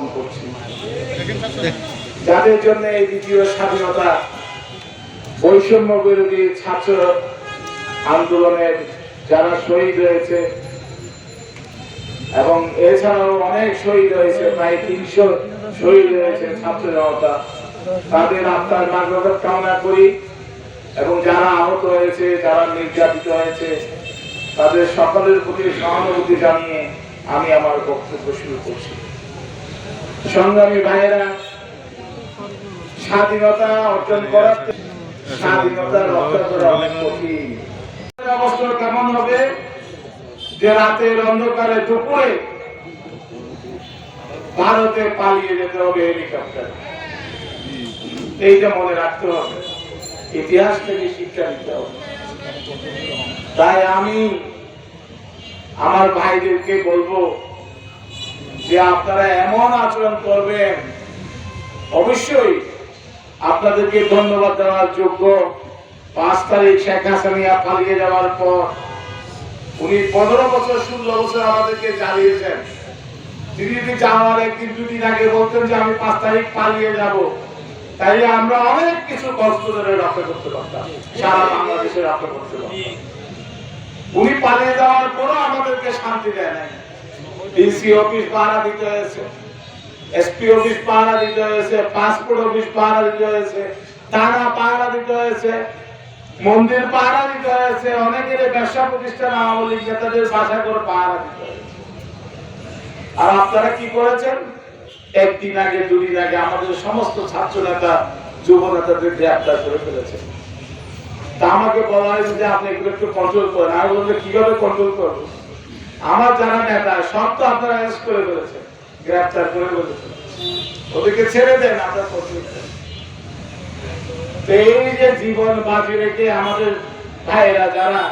জ্ঞাপন করছি। যাদের জন্য এই দ্বিতীয় স্বাধীনতা বৈষম্য বিরোধী ছাত্র আন্দোলনের যারা শহীদ হয়েছে, এবং এছাড়াও অনেক শহীদ হয়েছে, প্রায় তিনশো শহীদ হয়েছে ছাত্র জনতা তাদের আত্মার মার্গদত কামনা করি, এবং যারা আহত হয়েছে, যারা নির্যাতিত হয়েছে, তাদের সকলের প্রতি সহানুভূতি জানিয়ে আমি আমার বক্তব্য শুরু করছি। সংগ্রামী ভাইয়েরা, স্বাধীনতা অর্জন থেকে স্বাধীনতা রক্ষা করা অনেক কঠিন। অবস্থা কেমন হবে? যে রাতের অন্ধকারে দুপুরে ভারতে পালিয়ে যেতে হবে হেলিকপ্টার। এইটা মনে রাখতে হবে, ইতিহাস থেকে শিক্ষা নিতে হবে। তাই আমি আমার ভাইদেরকে বলব যে আপনারা এমন আচরণ করবেন, অবশ্যই আপনাদেরকে ধন্যবাদ দেওয়ার যোগ্য পাঁচ তারিখ শেখ হাসিনা পালিয়ে যাওয়ার পর উনি পনেরো বছর, ষোলো বছর আমাদেরকে জ্বালিয়েছেন। তিনি যদি যাওয়ার একদিন, দুদিন আগে বলতেন যে আমি পাঁচ তারিখ পালিয়ে যাব, তাইলে আমরা অনেক কিছু কষ্ট ধরে রক্ষা করতে পারতাম, সারা বাংলাদেশে রক্ষা করতে পারতাম। উনি পালিয়ে যাওয়ার পরও আমাদেরকে শান্তি দেয় নাই। ডিসি অফিস পাহারা দিতে হয়েছে এসপি অফিস পাহারা দিতে হয়েছে পাসপোর্ট অফিস পাহারা দিতে হয়েছে থানা পাহারা দিতে হয়েছে, মন্দির পাহারা দিতে হয়েছে, অনেকের ব্যবসা প্রতিষ্ঠান আওয়ামী লীগ নেতাদের বাসা করে পাহারা দিতে আর আপনারা কি করেছেন? একদিন আগে, দুদিন আগে আমাদের সমস্ত ছাত্র নেতা, যুব নেতাদের গ্রেপ্তার করে ফেলেছেন। তা আমাকে বলা হয়েছে যে আপনি এগুলো একটু কন্ট্রোল করেন। আমি বলতে কীভাবে কন্ট্রোল করব? আমার যারা নেতা, সব তো আপনারা করে ফেলেছেন, গ্রেপ্তার করে ফেলেছেন। ওদেরকে ছেড়ে দেন, আপনার এই যে জীবন বাজি রেখে আমাদের ভাইয়েরা যারা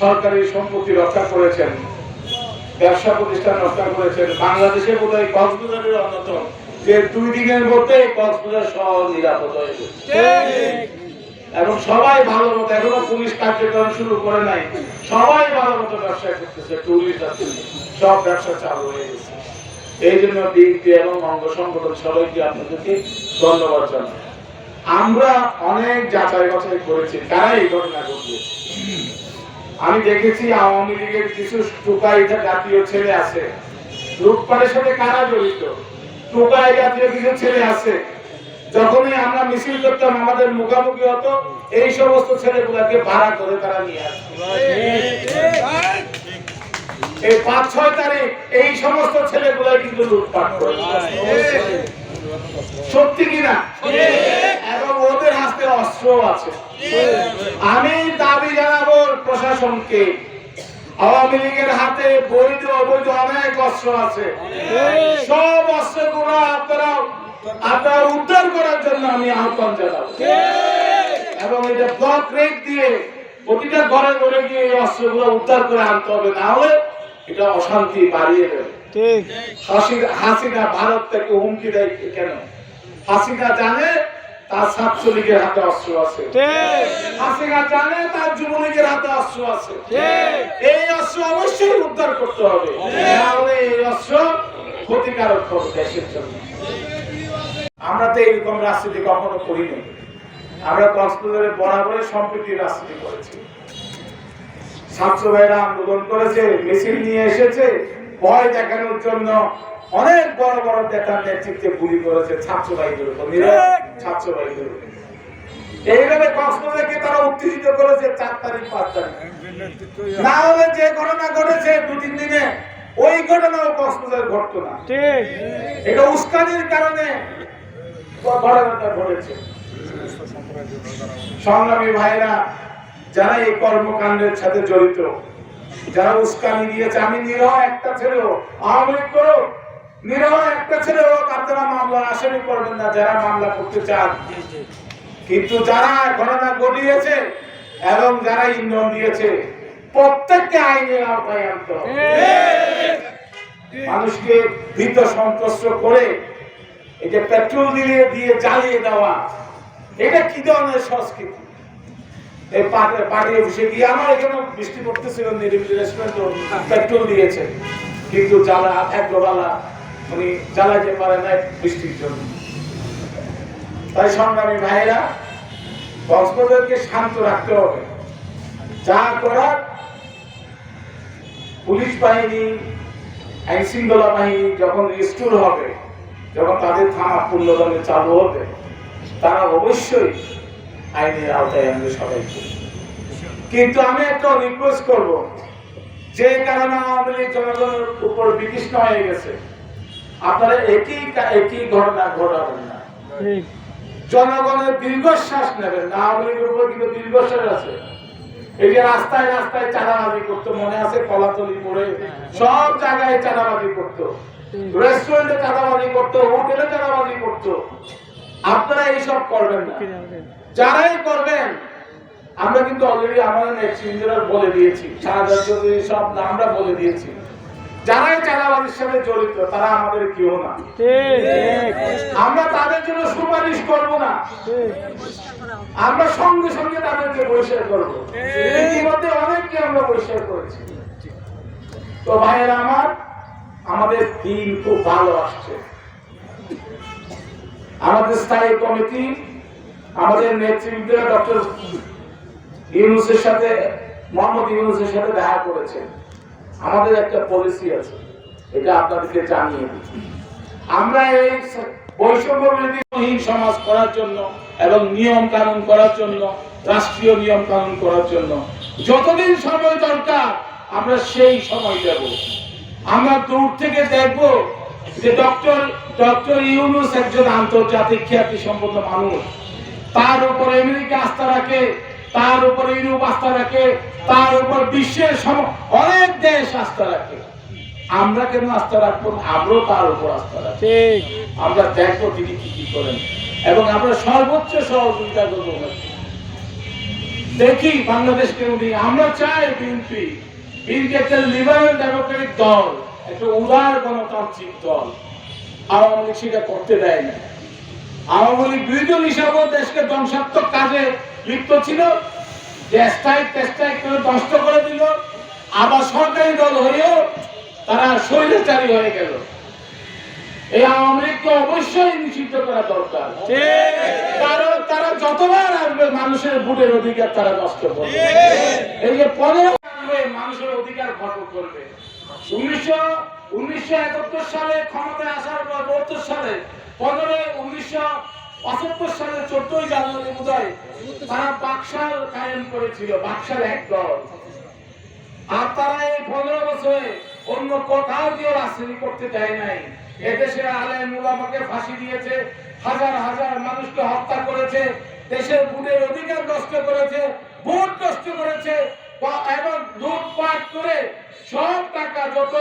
সরকারি সম্পত্তি রক্ষা করেছেন, ব্যবসা প্রতিষ্ঠান রক্ষা করেছেন, বাংলাদেশে বোধ হয় কক্সবাজারের অন্যতম। যে দুই দিনের মধ্যে কক্সবাজার শহর নিরাপদ হয়ে গেছে। এবং সবাই ভালো মতো, এখনও পুলিশ কার্যক্রম শুরু করে নাই। সবাই ভালো মতো ব্যবসা করতেছে টুরিস্ট আছে সব ব্যবসা চালু হয়ে গেছে। এই জন্য বিএনপি এবং অঙ্গ সংগঠন সবাইকে আপনাদেরকে ধন্যবাদ জানাই। আমরা অনেক যাচাই বাছাই করেছি, কারা এই ঘটনা ঘটিয়েছে আমি দেখেছি আওয়ামী লীগের কিছু টোকাই জাতীয় ছেলে আছে। লুটপাটের সাথে কারা জড়িত? টোকাই জাতীয় কিছু ছেলে আছে। যখনই আমরা মিছিল করতাম, আমাদের মুখামুখি হতো, এই সমস্ত ছেলেগুলাকে ভাড়া করে তারা নিয়ে আসতো। এই পাঁচ ছয় তারিখ এই সমস্ত ছেলেগুলা কিন্তু লুটপাট করে সত্যি কিনা এবং ওদের হাতে অস্ত্র আছে। আমি দাবি জানাব প্রশাসনকে, আওয়ামী লীগের হাতে বৈধ অবৈধ অনেক অস্ত্র আছে। সব অস্ত্র অস্ত্রগুলো আপনারা আপনারা উদ্ধার করার জন্য আমি আহ্বান জানাব। এবং এটা ব্লক রেট দিয়ে প্রতিটা ঘরে ঘরে গিয়ে এই অস্ত্রগুলো উদ্ধার করে আনতে হবে না হলে এটা অশান্তি বাড়িয়ে দেবে। ঠিক। হাসিনা ভারত থেকে হুমকি দেয় কেন? হাসিনা জানে তার ছাত্রলীগের হাতে অস্ত্র আছে। ঠিক। হাসিনা জানে তার যুবলীগের হাতে অস্ত্র আছে। এই অস্ত্র অবশ্যই উদ্ধার করতে হবে। নাহলে এই অস্ত্র ক্ষতিকারক হবে দেশের জন্য। আমরা তো এইরকম রাজনীতি কখনো করিনি। আমরা কক্সবাজারে বরাবরের সম্প্রীতির রাজনীতি করেছি। ছাত্র ভাইরা আন্দোলন করেছে মিছিল নিয়ে এসেছে ভয় দেখানোর জন্য অনেক বড় বড় নেতার নেতৃত্বে গুলি করেছে ছাত্র ভাইদের উপর ছাত্র ভাইদের উপর। এইভাবে কক্সবাজারকে তারা উত্তেজিত করেছে চার তারিখ পাঁচ তারিখ। না হলে যে ঘটনা ঘটেছে দু তিন দিনে ওই ঘটনাও কক্সবাজার ঘটতো না। ঠিক। এটা উস্কানির কারণে ঘটনাটা ঘটেছে সংগ্রামী ভাইরা যারা এই কর্মকাণ্ডের সাথে জড়িত যারা উস্কানি দিয়েছে আমি নিরহ একটা ছেলেও আওয়ামী লীগ করো নিরহ একটা ছেলে হোক আপনারা মামলা আসামি করবেন না যারা মামলা করতে চান। কিন্তু যারা ঘটনা ঘটিয়েছে এবং যারা ইন্ধন দিয়েছে প্রত্যেককে আইনের আওতায় আনতে হবে। মানুষকে ভীত সন্ত্রস্ত করে যে পেট্রোল দিয়ে দিয়ে জ্বালিয়ে দেওয়া, এটা কি ধরনের সংস্কৃতি? এই পার্টি পার্টি অফিসে গিয়ে আমার এখানে বৃষ্টি পড়তেছিল, নিরিবিলি রেস্টুরেন্ট পেট্রোল দিয়েছে। কিন্তু যারা এক ডলালা উনি চালাতে পারে না বৃষ্টির জন্য। তাই সংগ্রামী ভাইরা কক্সবাজারকে শান্ত রাখতে হবে। যা করার পুলিশ বাহিনী, আইন শৃঙ্খলা বাহিনী যখন রিস্টোর হবে যখন তাদের থানা পূর্ণদমে চালু হবে তারা অবশ্যই আইনের আওতায় আনবে সবাইকে। কিন্তু আমি একটা রিকোয়েস্ট করব যে কারণে আওয়ামী লীগ জনগণের উপর বিতৃষ্ণ হয়ে গেছে আপনারা একই একই ঘটনা ঘটাবেন না। জনগণের দীর্ঘশ্বাস নেবেন না আওয়ামী লীগের উপর কিন্তু দীর্ঘশ্বাস আছে। এই যে রাস্তায় রাস্তায় চাঁদাবাজি করতো মনে আছে কলাতলি পড়ে সব জায়গায় চাঁদাবাজি করতো। রেস্টুরেন্টে চাঁদাবাজি করতো হোটেলে চাঁদাবাজি করতো। আপনারা এইসব করবেন না। যারাই করবেন আমরা কিন্তু অলরেডি আমাদের নেক্সট ইঞ্জিনিয়ার বলে দিয়েছি সব আমরা বলে দিয়েছি। যারাই চাঁদাবাজির সাথে জড়িত তারা আমাদের কেউ না। আমরা তাদের জন্য সুপারিশ করব না। আমরা সঙ্গে সঙ্গে তাদেরকে বহিষ্কার করব। ইতিমধ্যে অনেককে আমরা বহিষ্কার করেছি। তো ভাইয়েরা আমার আমাদের দিন খুব ভালো আসছে। আমাদের স্থায়ী কমিটি, আমাদের নেতৃত্বে ডক্টর ইউনুসের সাথে, মোহাম্মদ ইউনুসের সাথে দেখা করেছে আমাদের একটা পলিসি আছে, এটা আপনাদেরকে জানিয়ে দিচ্ছি আমরা এই বৈষম্য বিরোধীহীন সমাজ করার জন্য এবং নিয়ম কানুন করার জন্য, রাষ্ট্রীয় নিয়ম কানুন করার জন্য, যতদিন সময় দরকার, আমরা সেই সময় দেব। আমরা দূর থেকে দেখব যে ডক্টর ডক্টর ইউনুস একজন আন্তর্জাতিক খ্যাতি সম্পন্ন মানুষ। তার উপর আমেরিকা আস্থা রাখে তার উপর ইউরোপ আস্থা রাখে তার উপর বিশ্বের অনেক দেশ আস্থা রাখে। আমরা কেন আস্থা রাখব? আমরাও তার উপর আস্থা রাখব। আমরা দেখব তিনি কি কি করেন। এবং আমরা সর্বোচ্চ সহযোগিতা করব। দেখি বাংলাদেশকে উনি আমরা চাই বিএনপি বিএনপি একটা লিবারেল ডেমোক্রেটিক দল একটা উদার গণতান্ত্রিক দল আওয়ামী লীগ সেটা করতে দেয় না। আওয়ামী লীগ বিরোধী হিসাবেও দেশকে ধ্বংসাত্মক কাজে লিপ্ত ছিল। যে স্ট্রাইক করে নষ্ট করে দিল আবার সরকারি দল হয়েও তারা স্বৈরাচারী হয়ে গেল। এই আওয়ামী লীগকে অবশ্যই নিষিদ্ধ করা দরকার। কারণ তারা যতবার আসবে মানুষের ভোটের অধিকার তারা নষ্ট করবে। এই যে পনেরো আসবে মানুষের অধিকার খর্ব করবে। উনিশশো উনিশশো একাত্তর সালে ক্ষমতায় আসার পর বহত্তর সালে, পনেরো, উনিশশো পঁচাত্তর সালে চোদ্দই জানুয়ারি বোধ তারা বাকশাল কায়েম করেছিল, বাকশাল এক দল। আর তারা এই পনেরো বছরে অন্য কোথাও দিয়ে রাজনীতি করতে দেয় নাই। এদেশে আলেম উলামাকে ফাঁসি দিয়েছে, হাজার হাজার মানুষকে হত্যা করেছে, দেশের ভোটের অধিকার নষ্ট করেছে, ভোট নষ্ট করেছে এবং লুটপাট করে সব টাকা, যত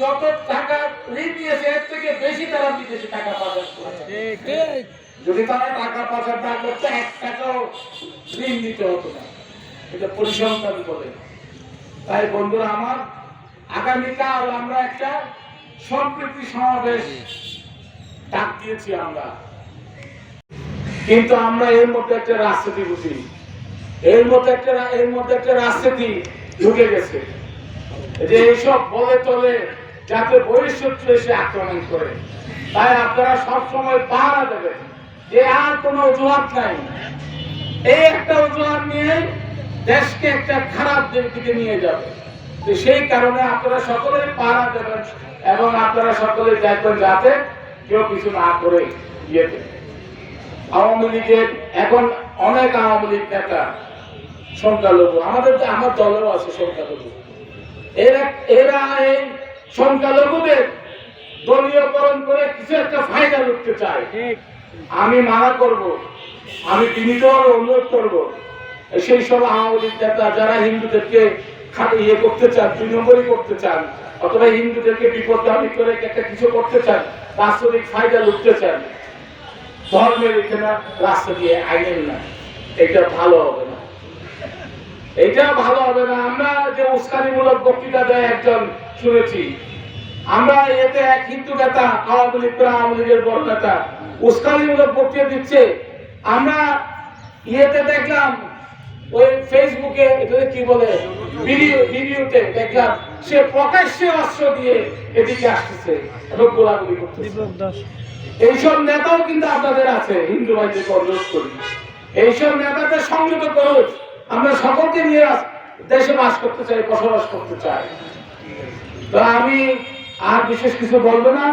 যত টাকা ঋণ নিয়েছে, এর থেকে বেশি তারা বিদেশে টাকা পাচার যদি তারা টাকা পাচার না করতে, এক টাকাও ঋণ দিতে হতো না। এটা পরিসংখ্যান বলে তাই বন্ধুরা, আমার আগামীকাল আমরা একটা সম্প্রীতি সমাবেশ ডাক দিয়েছি আমরা। কিন্তু আমরা এর মধ্যে একটা রাজনীতি বুঝি। এর মধ্যে একটা এর মধ্যে একটা রাজনীতি ঢুকে গেছে। যে এইসব বলে তলে যাতে এসে আক্রমণ করে। তাই আপনারা সব সময় পাহারা দেবেন যে আর অজুহাত নাই। এই একটা অজুহাত নিয়ে দেশকে একটা খারাপ দিকে নিয়ে যাবে। তো সেই কারণে আপনারা সকলেই পাহারা দেবেন এবং আপনারা সকলে দেখবেন যাতে কেউ কিছু না করে ইয়েতে। আওয়ামী লীগের এখন অনেক আওয়ামী লীগ নেতা সংখ্যালঘু। আমাদের তো- আমার দলেও আছে সংখ্যালঘু। এরা এরা এই সংখ্যালঘুদের দলীয়করণ করে কিছু একটা ফায়দা লুটতে চায়। আমি মানা করব আমি তিনি অনুরোধ করব সেই সব আওয়ামী লীগ নেতা যারা হিন্দুদেরকে ইয়ে করতে চান দুই নম্বরই করতে চান অথবা হিন্দুদেরকে বিপদ বিপদগামী করে একটা কিছু করতে চান রাষ্ট্রিক ফায়দা লুটতে চান ধর্মের এখানে রাস্তা দিয়ে আইনেন না। এটা ভালো হবে না। এটা ভালো হবে না। আমরা যে উস্কানিমূলক বক্তৃতা দেয় একজন শুনেছি। আমরা এতে এক হিন্দু নেতা আওয়ামী লীগ করে আওয়ামী লীগের বড় নেতা উস্কানিমূলক বক্তৃতা দিচ্ছে। আমরা ইয়েতে দেখলাম ওই ফেসবুকে এটাকে কি বলে ভিডিও ভিডিওতে দেখলাম সে প্রকাশ্যে অস্ত্র দিয়ে এদিকে আসতেছে এবং গোলাগুলি করতেছে। এইসব নেতাও কিন্তু আপনাদের আছে হিন্দু ভাইদেরকে অনুরোধ করি। এইসব নেতাদের সংযত করুন আমরা সকলকে নিয়ে দেশে বাস করতে চাই, বসবাস করতে চাই। তো আমি আর বিশেষ কিছু বলব না।